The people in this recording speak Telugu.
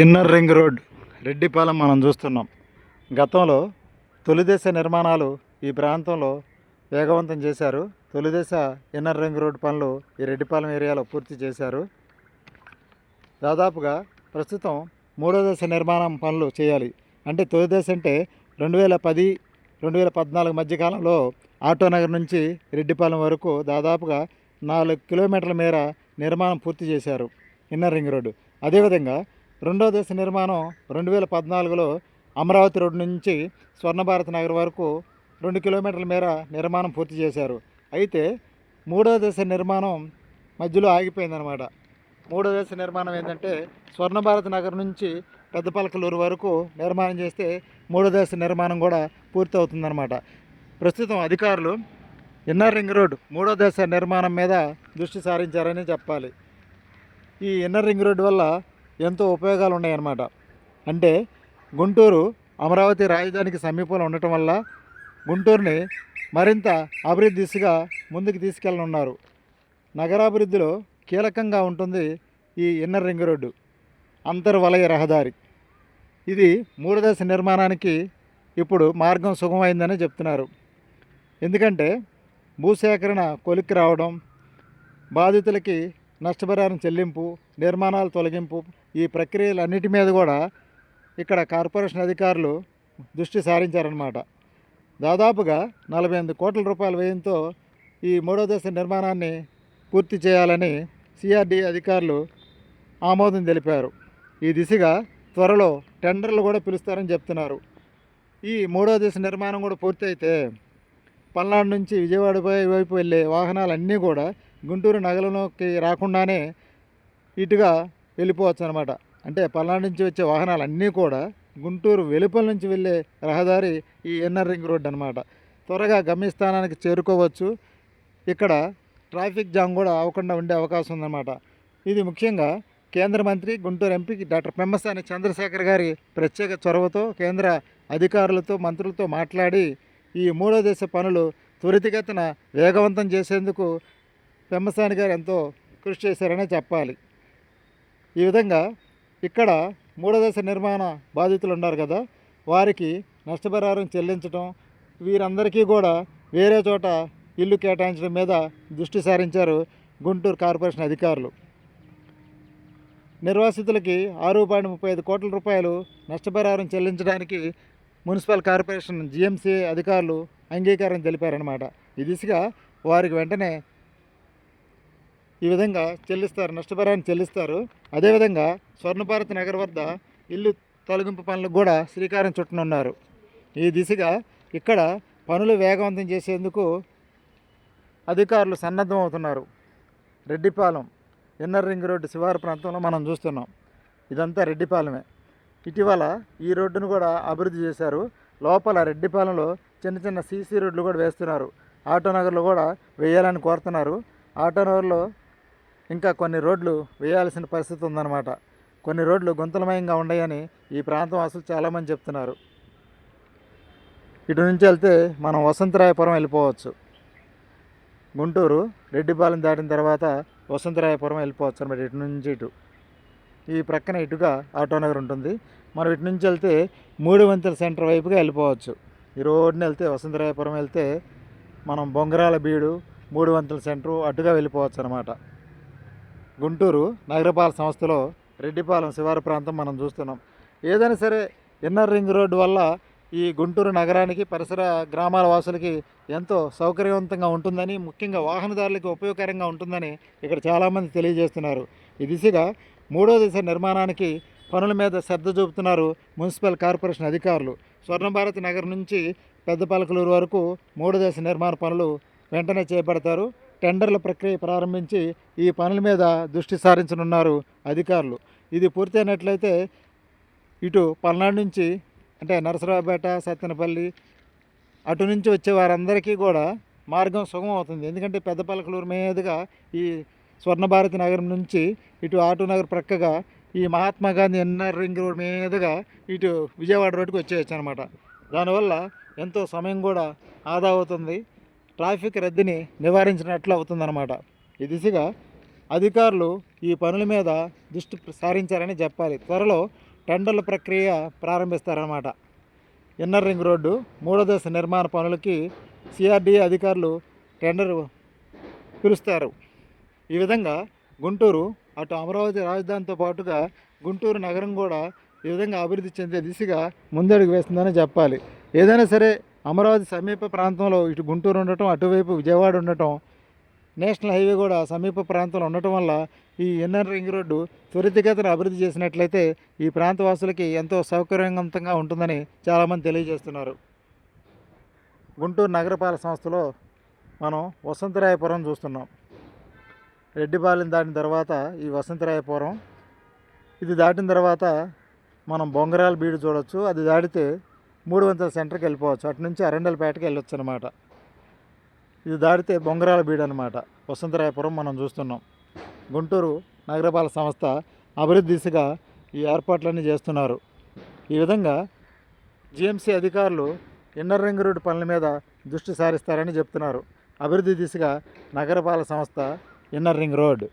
ఇన్నర్ రింగ్ రోడ్ రెడ్డిపాలెం మనం చూస్తున్నాం. గతంలో తొలిదశ నిర్మాణాలు ఈ ప్రాంతంలో వేగవంతం చేశారు. తొలిదశ ఇన్నర్ రింగ్ రోడ్ పనులు ఈ రెడ్డిపాలెం ఏరియాలో పూర్తి చేశారు. దాదాపుగా ప్రస్తుతం మూడో దశ నిర్మాణం పనులు చేయాలి. అంటే తొలి దశ అంటే రెండు వేల పది రెండు వేల పద్నాలుగు మధ్యకాలంలో ఆటోనగర్ నుంచి రెడ్డిపాలెం వరకు దాదాపుగా నాలుగు కిలోమీటర్ల మేర నిర్మాణం పూర్తి చేశారు ఇన్నర్ రింగ్ రోడ్డు. అదేవిధంగా రెండో దశ నిర్మాణం రెండు వేల పద్నాలుగులో అమరావతి రోడ్డు నుంచి స్వర్ణభారత్ నగర్ వరకు రెండు కిలోమీటర్ల మేర నిర్మాణం పూర్తి చేశారు. అయితే మూడో దశ నిర్మాణం మధ్యలో ఆగిపోయిందనమాట మూడో దశ నిర్మాణం ఏంటంటే స్వర్ణభారత్ నగర్ నుంచి పెద్దపలకలూరు వరకు నిర్మాణం చేస్తే మూడో దశ నిర్మాణం కూడా పూర్తి అవుతుందన్నమాట ప్రస్తుతం అధికారులు ఇన్నర్ రింగ్ రోడ్ మూడో దశ నిర్మాణం మీద దృష్టి సారించారని చెప్పాలి. ఈ ఇన్నర్ రింగ్ రోడ్ వల్ల ఎంతో ఉపయోగాలు ఉన్నాయన్నమాట అంటే గుంటూరు అమరావతి రాజధానికి సమీపంలో ఉండటం వల్ల గుంటూరుని మరింత అభివృద్ధి దిశగా ముందుకు తీసుకెళ్ళనున్నారు. నగరాభివృద్ధిలో కీలకంగా ఉంటుంది ఈ ఇన్నర్ రింగ్ రోడ్డు అంతర్వలయ రహదారి. ఇది మూడు దశ నిర్మాణానికి ఇప్పుడు మార్గం సుగమైందని చెప్తున్నారు. ఎందుకంటే భూసేకరణ కొలిక్కి రావడం బాధితులకి నష్టపరిహారం చెల్లింపు నిర్మాణాల తొలగింపు ఈ ప్రక్రియలన్నిటి మీద కూడా ఇక్కడ కార్పొరేషన్ అధికారులు దృష్టి సారించారన్నమాట. దాదాపుగా నలభై ఎనిమిది కోట్ల రూపాయల వ్యయంతో ఈ మూడో దశ నిర్మాణాన్ని పూర్తి చేయాలని సిఆర్డి అధికారులు ఆమోదం తెలిపారు. ఈ దిశగా త్వరలో టెండర్లు కూడా పిలుస్తారని చెప్తున్నారు. ఈ మూడో దశ నిర్మాణం కూడా పూర్తయితే పల్నాడు నుంచి విజయవాడ వైపు వెళ్ళే వాహనాలన్నీ కూడా గుంటూరు నగరంలోకి రాకుండానే ఇటుగా వెళ్ళిపోవచ్చు అనమాట అంటే పల్నాడు నుంచి వచ్చే వాహనాలు అన్నీ కూడా గుంటూరు వెలుపల నుంచి వెళ్ళే రహదారి ఈ ఎన్ఆర్ రింగ్ రోడ్ అనమాట. త్వరగా గమ్యస్థానానికి చేరుకోవచ్చు. ఇక్కడ ట్రాఫిక్ జామ్ కూడా అవ్వకుండా ఉండే అవకాశం ఉందన్నమాట. ఇది ముఖ్యంగా కేంద్ర మంత్రి గుంటూరు ఎంపీ డాక్టర్ పెమ్మసాని చంద్రశేఖర్ గారి ప్రత్యేక చొరవతో కేంద్ర అధికారులతో మంత్రులతో మాట్లాడి ఈ మూడో దశ పనులు త్వరితగతిన వేగవంతం చేసేందుకు పెమ్మసాని గారు ఎంతో కృషి చేశారనే చెప్పాలి. ఈ విధంగా ఇక్కడ మూడదశ నిర్మాణ బాధితులు ఉన్నారు కదా వారికి నష్టపరిహారం చెల్లించడం వీరందరికీ కూడా వేరే చోట ఇల్లు కేటాయించడం మీద దృష్టి సారించారు గుంటూరు కార్పొరేషన్ అధికారులు. నిర్వాసితులకి ఆరు పాయింట్ ముప్పై ఐదు కోట్ల రూపాయలు నష్టపరిహారం చెల్లించడానికి మున్సిపల్ కార్పొరేషన్ జిఎంసీ అధికారులు అంగీకారం తెలిపారనమాట ఈ దిశగా వారికి వెంటనే ఈ విధంగా చెల్లిస్తారు నష్టపరిహారం చెల్లిస్తారు. అదేవిధంగా స్వర్ణభారత్ నగర్ వద్ద ఇల్లు తొలగింపు పనులకు కూడా శ్రీకారం చుట్టనున్నారు. ఈ దిశగా ఇక్కడ పనులు వేగవంతం చేసేందుకు అధికారులు సన్నద్ధం అవుతున్నారు. రెడ్డిపాలెం ఇన్నర్ రింగ్ రోడ్డు శివారు ప్రాంతంలో మనం చూస్తున్నాం. ఇదంతా రెడ్డిపాలెమే. ఇటీవల ఈ రోడ్డును కూడా అభివృద్ధి చేశారు. లోపల రెడ్డిపాలెంలో చిన్న చిన్న సీసీ రోడ్లు కూడా వేస్తున్నారు. ఆటోనగర్లో కూడా వేయాలని కోరుతున్నారు. ఆటోనగర్లో ఇంకా కొన్ని రోడ్లు వేయాల్సిన పరిస్థితి ఉందన్నమాట. కొన్ని రోడ్లు గుంతలమయంగా ఉన్నాయని ఈ ప్రాంతం అసలు చాలామంది చెప్తున్నారు. ఇటు నుంచి వెళ్తే మనం వసంతరాయపురం వెళ్ళిపోవచ్చు. గుంటూరు రెడ్డిపాలెం దాటిన తర్వాత వసంతరాయపురం వెళ్ళిపోవచ్చు అనమాట ఇటు నుంచి ఇటు. ఈ ప్రక్కన ఇటుగా ఆటోనగర్ ఉంటుంది. మనం ఇటు నుంచి వెళ్తే మూడు వంతుల సెంటర్ వైపుగా వెళ్ళిపోవచ్చు. ఈ రోడ్ని వెళ్తే వసంతరాయపురం వెళ్తే మనం బొంగరాల బీడు మూడు వంతుల సెంటర్ అటుగా వెళ్ళిపోవచ్చు అనమాట గుంటూరు నగరపాలక సంస్థలో రెడ్డిపాలెం శివారు ప్రాంతం మనం చూస్తున్నాం. ఏదైనా సరే ఇన్నర్ రింగ్ రోడ్డు వల్ల ఈ గుంటూరు నగరానికి పరిసర గ్రామాల వాసులకి ఎంతో సౌకర్యవంతంగా ఉంటుందని ముఖ్యంగా వాహనదారులకు ఉపయోగకరంగా ఉంటుందని ఇక్కడ చాలామంది తెలియజేస్తున్నారు. ఈ దిశగా మూడో దిశ నిర్మాణానికి పనుల మీద శ్రద్ధ చూపుతున్నారు మున్సిపల్ కార్పొరేషన్ అధికారులు. స్వర్ణభారతి నగర్ నుంచి పెద్దపలకలూరు వరకు మూడో దశ నిర్మాణ పనులు వెంటనే చేపడతారు. టెండర్ల ప్రక్రియ ప్రారంభించి ఈ పనుల మీద దృష్టి సారించనున్నారు అధికారులు. ఇది పూర్తయినట్లయితే ఇటు పల్నాడు నుంచి అంటే నరసరావుపేట సత్తెనపల్లి అటు నుంచి వచ్చే వారందరికీ కూడా మార్గం సుగమం అవుతుంది. ఎందుకంటే పెద్ద పలకలూరు మీదుగా ఈ స్వర్ణభారతి నగరం నుంచి ఇటు ఆటో నగర్ ప్రక్కగా ఈ Mahatma Gandhi NR ring road మీదుగా ఇటు విజయవాడ రోడ్డుకి వచ్చేయచ్చు అనమాట దానివల్ల ఎంతో సమయం కూడా ఆదా అవుతుంది. ట్రాఫిక్ రద్దీని నివారించినట్లు అవుతుందన్నమాట. ఈ దిశగా అధికారులు ఈ పనుల మీద దృష్టి సారించారని చెప్పాలి. త్వరలో టెండర్ల ప్రక్రియ ప్రారంభిస్తారన్నమాట. ఇన్నర్ రింగ్ రోడ్డు మూడో దశ నిర్మాణ పనులకి సిఆర్డీఏ అధికారులు టెండర్ పిలుస్తారు. ఈ విధంగా గుంటూరు అటు అమరావతి రాజధానితో పాటుగా గుంటూరు నగరం కూడా ఈ విధంగా అభివృద్ధి చెందే దిశగా ముందడుగు వేస్తుందని చెప్పాలి. ఏదైనా సరే అమరావతి సమీప ప్రాంతంలో ఇటు గుంటూరు ఉండటం అటువైపు విజయవాడ ఉండటం నేషనల్ హైవే కూడా సమీప ప్రాంతంలో ఉండటం వల్ల ఈ ఇన్నర్ రింగ్ రోడ్డు త్వరితగతిన అభివృద్ధి చేసినట్లయితే ఈ ప్రాంత వాసులకి ఎంతో సౌకర్యవంతంగా ఉంటుందని చాలామంది తెలియజేస్తున్నారు. గుంటూరు నగరపాలక సంస్థలో మనం వసంతరాయపురం చూస్తున్నాం. రెడ్డిపాలెం దాటిన తర్వాత ఈ వసంతరాయపురం. ఇది దాటిన తర్వాత మనం బొంగరాల బీడు చూడొచ్చు. అది దాటితే మూడు వందల సెంటర్కి వెళ్ళిపోవచ్చు. అటు నుంచి అరండలపేటకి వెళ్ళొచ్చు అనమాట ఇది దాటితే బొంగరాల బీడు అనమాట వసంతరాయపురం మనం చూస్తున్నాం. గుంటూరు నగరపాలక సంస్థ అభివృద్ధి దిశగా ఈ ఏర్పాట్లన్నీ చేస్తున్నారు. ఈ విధంగా జిఎంసీ అధికారులు ఇన్నర్ రింగ్ రోడ్డు పనుల మీద దృష్టి సారిస్తారని చెప్తున్నారు. అభివృద్ధి దిశగా నగరపాలక సంస్థ ఇన్నర్ రింగ్ రోడ్